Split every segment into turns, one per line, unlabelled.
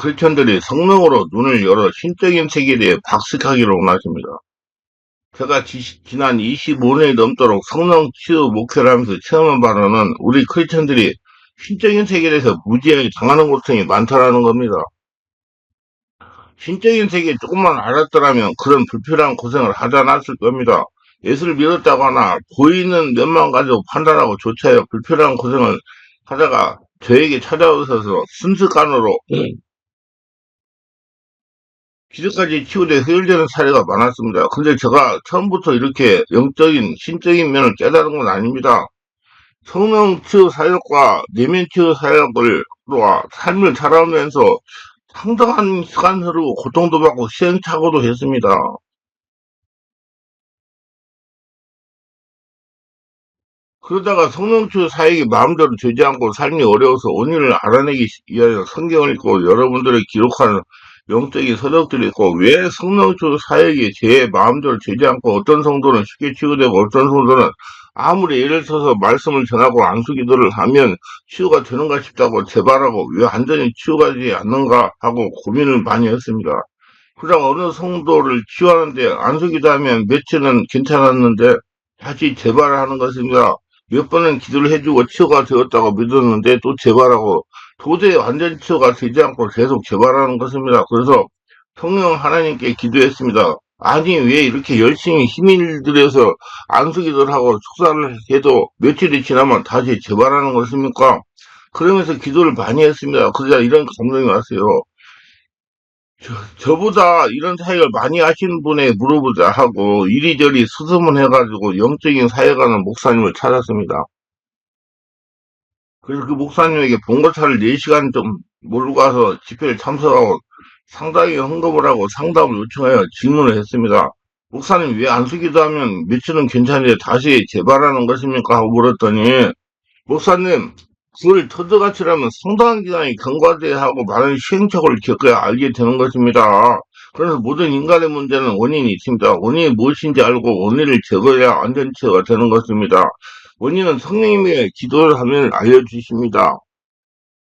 크리스천들이 성령으로 눈을 열어 신적인 세계에 대해 박식하기를 원하십니다. 제가 지, 난 25년이 넘도록 성령 치유 목회를 하면서 체험한 바로는 우리 크리스천들이 신적인 세계에 대해서 무지하게 당하는 고통이 많다라는 겁니다. 신적인 세계 조금만 알았더라면 그런 불필요한 고생을 하지 않았을 겁니다. 예수를 믿었다거나 보이는 면만 가지고 판단하고 조차해 불필요한 고생을 하다가 저에게 찾아오셔서 순식간으로 기저까지 치유돼 해결되는 사례가 많았습니다. 근데 제가 처음부터 이렇게 영적인, 신적인 면을 깨달은 건 아닙니다. 성령 치유 사역과 내면 치유 사역을, 와 삶을 살아오면서 상당한 시간 흐르고 고통도 받고 시행착오도 했습니다. 그러다가 성령추 사역이 마음대로 되지 않고 삶이 어려워서 원인을 알아내기 위하여 성경을 읽고 여러분들의 기록하는 영적인 서적들이 있고 왜 성령추 사역이 제 마음대로 되지 않고 어떤 성도는 쉽게 치유되고 어떤 성도는 아무리 예를 들어서 말씀을 전하고 안수기도를 하면 치유가 되는가 싶다고 재발하고 왜 완전히 치유가 되지 않는가 하고 고민을 많이 했습니다. 그러다가 어느 성도를 치유하는데 안수기도 하면 며칠은 괜찮았는데 다시 재발하는 것입니다. 몇 번은 기도를 해주고 치유가 되었다고 믿었는데 또 재발하고 도저히 완전 치유가 되지 않고 계속 재발하는 것입니다. 그래서 성령 하나님께 기도했습니다. 아니 왜 이렇게 열심히 힘을 들여서 안수기도를 하고 축사를 해도 며칠이 지나면 다시 재발하는 것입니까? 그러면서 기도를 많이 했습니다. 그러자 이런 감동이 왔어요. 저, 보다 이런 사역을 많이 하시는 분에 물어보자 하고 이리저리 수소문 해가지고 영적인 사역하는 목사님을 찾았습니다. 그래서 그 목사님에게 봉고차를 4시간 좀 몰고 가서 집회를 참석하고 상당히 헌금을 하고 상담을 요청하여 질문을 했습니다. 목사님 왜 안수기도 하면 며칠은 괜찮은데 다시 재발하는 것입니까? 하고 물었더니 목사님 그걸 터득하치려면 상당한 기간이 경과돼야 하고 많은 시행착오를 겪어야 알게 되는 것입니다. 그래서 모든 인간의 문제는 원인이 있습니다. 원인이 무엇인지 알고 원인을 제거해야 안전체가 되는 것입니다. 원인은 성령님의 기도를 하면 알려주십니다.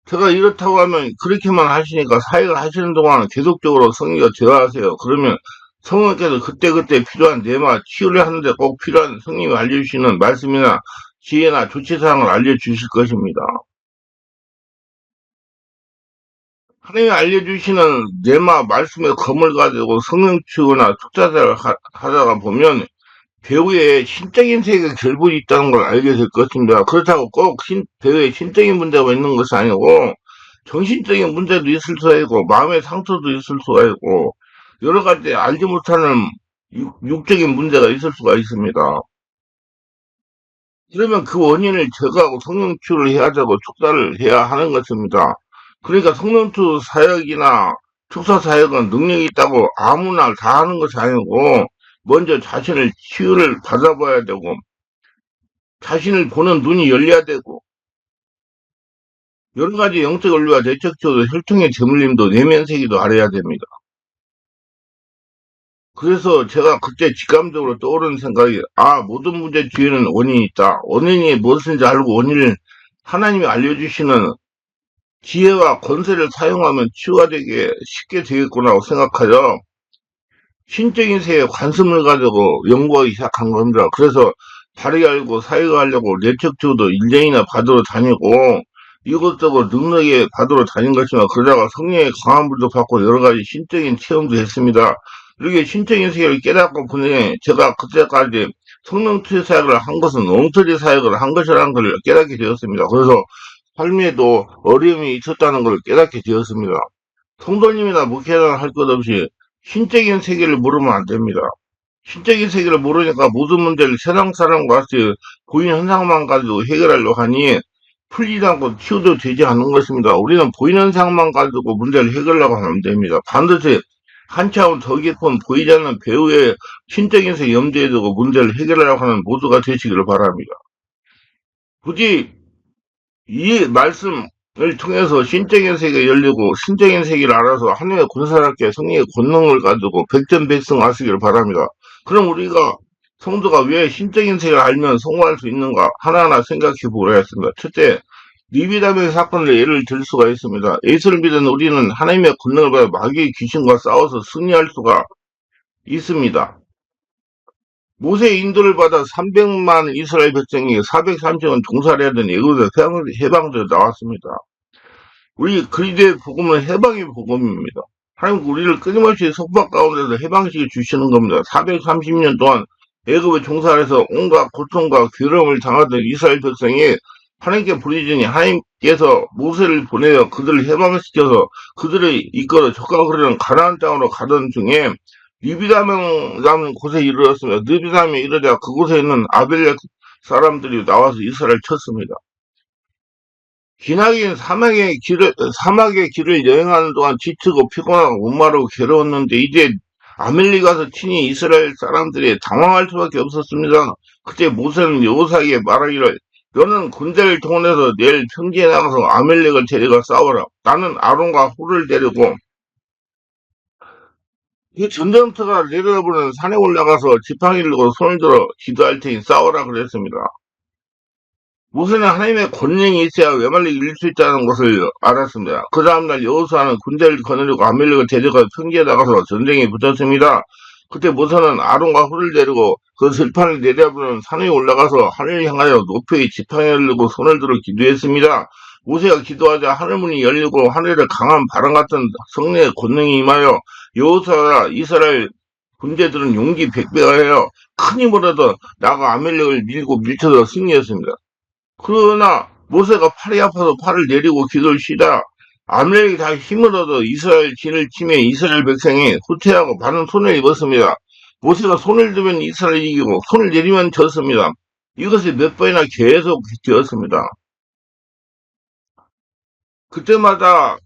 제가 이렇다고 하면 그렇게만 하시니까 사역을 하시는 동안 계속적으로 성령과 대화하세요. 그러면 성령께서 그때그때 필요한 내마 치유를 하는데 꼭 필요한 성령이 알려주시는 말씀이나 지혜나 조치사항을 알려주실 것입니다. 하나님이 알려주시는 내마 말씀의 검을 가지고 성령 치유나 축자사를 하다가 보면 배우의 신적인 세계가 결부이 있다는 걸 알게 될 것입니다. 그렇다고 꼭 신, 배우의 신적인 문제가 있는 것이 아니고 정신적인 문제도 있을 수가 있고 마음의 상처도 있을 수가 있고 여러 가지 알지 못하는 육, 적인 문제가 있을 수가 있습니다. 그러면 그 원인을 제거하고 성령치유를 해야 되고 축사를 해야 하는 것입니다. 그러니까 성령추 사역이나 축사 사역은 능력이 있다고 아무나 다 하는 것이 아니고 먼저 자신을 치유를 받아봐야 되고 자신을 보는 눈이 열려야 되고 여러 가지 영적 원리와 내적적으로 혈통의 재물림도 내면세기도 알아야 됩니다. 그래서 제가 그때 직감적으로 떠오르는 생각이 아 모든 문제 뒤에는 원인이 있다. 원인이 무엇인지 알고 원인을 하나님이 알려주시는 지혜와 권세를 사용하면 치유가 되게 쉽게 되겠구나 생각하여 신적인 세에 관심을 가지고 연구하기 시작한 겁니다. 그래서 바르게 알고 사회가 하려고 내척주도 1년이나 받으러 다니고 이것저것 능력에 받으러 다닌 것이지만 그러다가 성령의 강한 불도 받고 여러 가지 신적인 체험도 했습니다. 이렇게 신적인 세계를 깨닫고 보니 제가 그때까지 성령 투여 사역을 한 것은 엉터리 사역을 한 것이라는 걸 깨닫게 되었습니다. 그래서 삶에도 어려움이 있었다는 걸 깨닫게 되었습니다. 성도님이나 목회자는 할 것 없이 신적인 세계를 모르면 안 됩니다. 신적인 세계를 모르니까 모든 문제를 세상 사람과 같이 보이는 현상만 가지고 해결하려고 하니 풀리지 않고 치유도 되지 않는 것입니다. 우리는 보이는 상황만 가지고 문제를 해결하려고 하면 됩니다. 반드시 한 차원 더 깊은 보이지 않는 배우의 신적인 세계 염두에 두고 문제를 해결하려고 하는 모두가 되시기를 바랍니다. 굳이 이 말씀 을 통해서 신적인 세계가 열리고 신적인 세계를 알아서 하나님의 군사답게 성령의 권능을 가지고 백전백승하시기를 바랍니다. 그럼 우리가 성도가 왜 신적인 세계를 알면 성공할 수 있는가 하나하나 생각해 보려 했습니다. 첫째, 리비담의 사건을 예를 들 수가 있습니다. 예수를 믿은 우리는 하나님의 권능을 받아 마귀의 귀신과 싸워서 승리할 수가 있습니다. 모세의 인도를 받아 300만 이스라엘 백성이 430원 종살이 하던 애굽에서 해방되어 나왔습니다. 우리 그리스도의 복음은 해방의 복음입니다. 하나님 우리를 끊임없이 속박 가운데서 해방시켜 주시는 겁니다. 430년 동안 애굽의 종살에서 온갖 고통과 괴로움을 당하던 이스라엘 백성이 하나님께 부르짖으니 하나님께서 모세를 보내어 그들을 해방시켜서 그들을 이끌어 적과 그르는 가나안 땅으로 가던 중에 리비담이라는 곳에 이르렀습니다. 리비담에 이르자 그곳에 있는 아벨렉 사람들이 나와서 이스라엘을 쳤습니다. 기나긴 사막의 길을, 사막의 길을 여행하는 동안 지치고 피곤하고 목마르고 괴로웠는데 이제 아멜리 가서 친히 이스라엘 사람들이 당황할 수밖에 없었습니다. 그때 모세는 여호사에게 말하기를 너는 군대를 동원해서 내일 평지에 나가서 아멜렉을 데려가 싸워라. 나는 아론과 홀을 데리고 이 전쟁터가 내려다보는 산에 올라가서 지팡이를 들고 손을 들어 기도할 테니 싸워라 그랬습니다. 모세는 하나님의 권능이 있어야 외말리 이길 수 있다는 것을 알았습니다. 그 다음날 여호수아는 군대를 거느리고 아멜렉을 데려가 평지에 나가서 전쟁에 붙었습니다. 그때 모세는 아론과 홀을 데리고 그 들판을 내려보는 산에 올라가서 하늘을 향하여 높이 지팡이를 들고 손을 들어 기도했습니다. 모세가 기도하자 하늘문이 열리고 하늘에 강한 바람 같은 성령의 권능이 임하여 여호수아와 이스라엘 군대들은 용기 백배하여 큰 힘으로도 나가 아멜렉을 밀고 밀쳐서 승리했습니다. 그러나 모세가 팔이 아파서 팔을 내리고 기도를 쉬다 아멜렉이 다 힘을 얻어 이스라엘 진을 치며 이스라엘 백성이 후퇴하고 많은 손을 입었습니다. 모세가 손을 들면 이스라엘이 이기고 손을 내리면 졌습니다. 이것이 몇 번이나 계속 되었습니다. 그때마다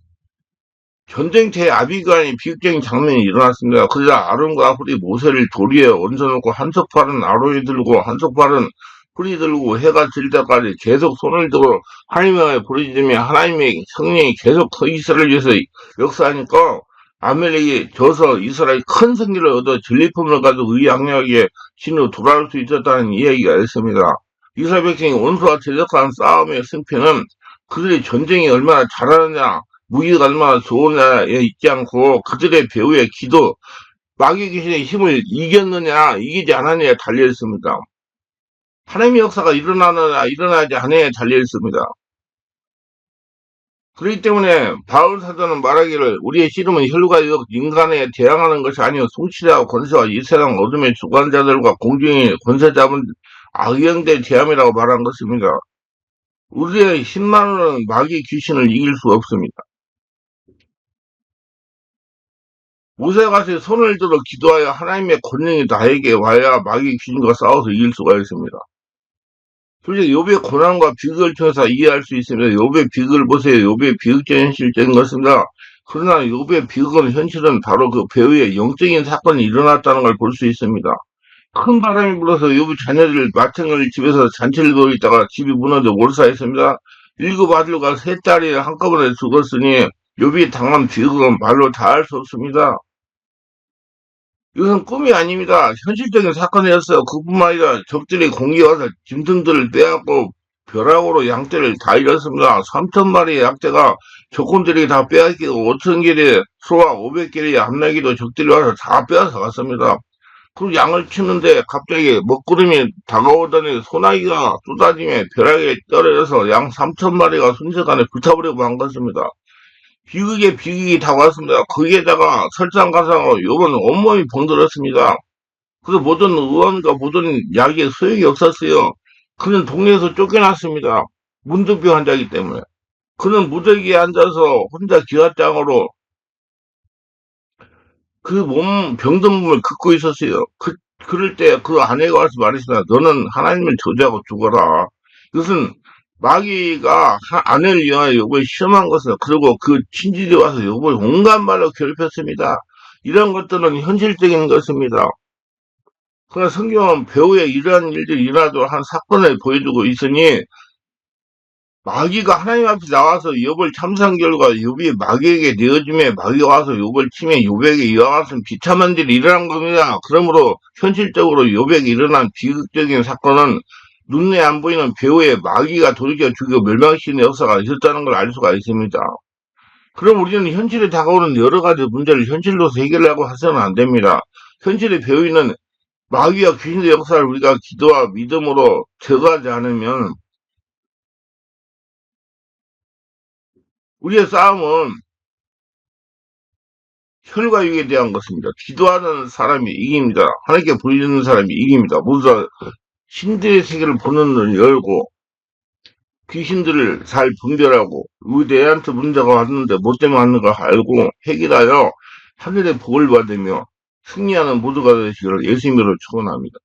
전쟁터에 아비가니 비극적인 장면이 일어났습니다. 그러자 아론과 홀이 모세를 도리에 얹어놓고 한쪽 팔은 아론이 들고 한쪽 팔은 홀이 들고 해가 질 때까지 계속 손을 들고 하나님의 부르짖으며 하나님의 성령이 계속 그 이스라엘 위해서 역사하니까 아멜렉이 져서 이스라엘이 큰 승리를 얻어 진리품을 가지고 의양력에 진으로 돌아올 수 있었다는 이야기가 있습니다. 이스라엘 백성이 원수와 대적한 싸움의 승패는 그들의 전쟁이 얼마나 잘하느냐, 무기가 얼마나 좋으냐에 있지 않고 그들의 배후의 기도, 마귀 귀신의 힘을 이겼느냐, 이기지 않았느냐에 달려 있습니다. 하나님의 역사가 일어나느냐, 일어나지 않느냐에 달려 있습니다. 그렇기 때문에 바울 사도는 말하기를 우리의 씨름은 혈과 역 인간에 대항하는 것이 아니요 송치자와 권세와 이 세상 어둠의 주관자들과 공중의 권세 잡은 악영대 대함이라고 말한 것입니다. 우리의 힘만으로는 마귀 귀신을 이길 수 없습니다. 모세같이 손을 들어 기도하여 하나님의 권능이 나에게 와야 마귀 귀신과 싸워서 이길 수가 있습니다. 솔직히 요배 고난과 비극을 통해서 이해할 수 있습니다. 요배 비극을 보세요. 요배 비극적인 현실적인 것입니다. 그러나 요배 비극은 현실은 바로 그 배우의 영적인 사건이 일어났다는 걸 볼 수 있습니다. 큰 바람이 불어서 요배 자녀들 마탱을 집에서 잔치를 보고 있다가 집이 무너져 몰사했습니다. 일곱 아들과 세 딸이 한꺼번에 죽었으니 요비 당한 비극은 말로 다 할 수 없습니다. 이것은 꿈이 아닙니다. 현실적인 사건이었어요. 그뿐만 아니라 적들이 공기 와서 짐승들을 빼앗고 벼락으로 양떼를 다 잃었습니다. 3천 마리의 양떼가 적군들이 다 빼앗기고 5천 개의 소와 500개의 암나기도 적들이 와서 다 빼앗아 갔습니다. 그 양을 치는데 갑자기 먹구름이 다가오더니 소나기가 쏟아지며 벼락에 떨어져서 양 3천 마리가 순식간에 불타버리고 만 것입니다. 비극에 비극이 다 왔습니다. 거기에다가 설상가상으로 요번 온몸이 병들었습니다. 그래서 모든 의원과 모든 약에 소용이 없었어요. 그는 동네에서 쫓겨났습니다. 문둥병 환자이기 때문에. 그는 무더기에 앉아서 혼자 기와장으로 그 몸, 병든 몸을 긋고 있었어요. 그, 그럴 때 그 아내가 와서 말했습니다. 너는 하나님을 저주하고 죽어라. 이것은 마귀가 아내를 위하여 요걸 시험한 것을 그리고 그 친지들이 와서 요걸 온갖 말로 괴롭혔습니다. 이런 것들은 현실적인 것입니다. 그러나 성경은 배우의 이러한 일들이 일어나도 한 사건을 보여주고 있으니 마귀가 하나님 앞에 나와서 욥을 참상 결과 욥이 마귀에게 내어주며 마귀가 와서 욥을 치며 욥에게 이와 같은 비참한 일이 일어난 겁니다. 그러므로 현실적으로 욥에게 일어난 비극적인 사건은 눈에 안 보이는 배후에 마귀가 돌이켜 죽이고 멸망시키는 역사가 있었다는 걸 알 수가 있습니다. 그럼 우리는 현실에 다가오는 여러 가지 문제를 현실로서 해결하고 해서는 안 됩니다. 현실의 배후에는 마귀와 귀신의 역사를 우리가 기도와 믿음으로 제거하지 않으면 우리의 싸움은 혈과 육에 대한 것입니다. 기도하는 사람이 이깁니다. 하나님께 부르짖는 사람이 이깁니다. 모두 다 신들의 세계를 보는 눈을 열고 귀신들을 잘 분별하고 애한테 문제가 왔는데 뭐 때문에 왔는가 알고 해결하여 하늘의 복을 받으며 승리하는 모두가 되시기를 예수님으로 축원합니다.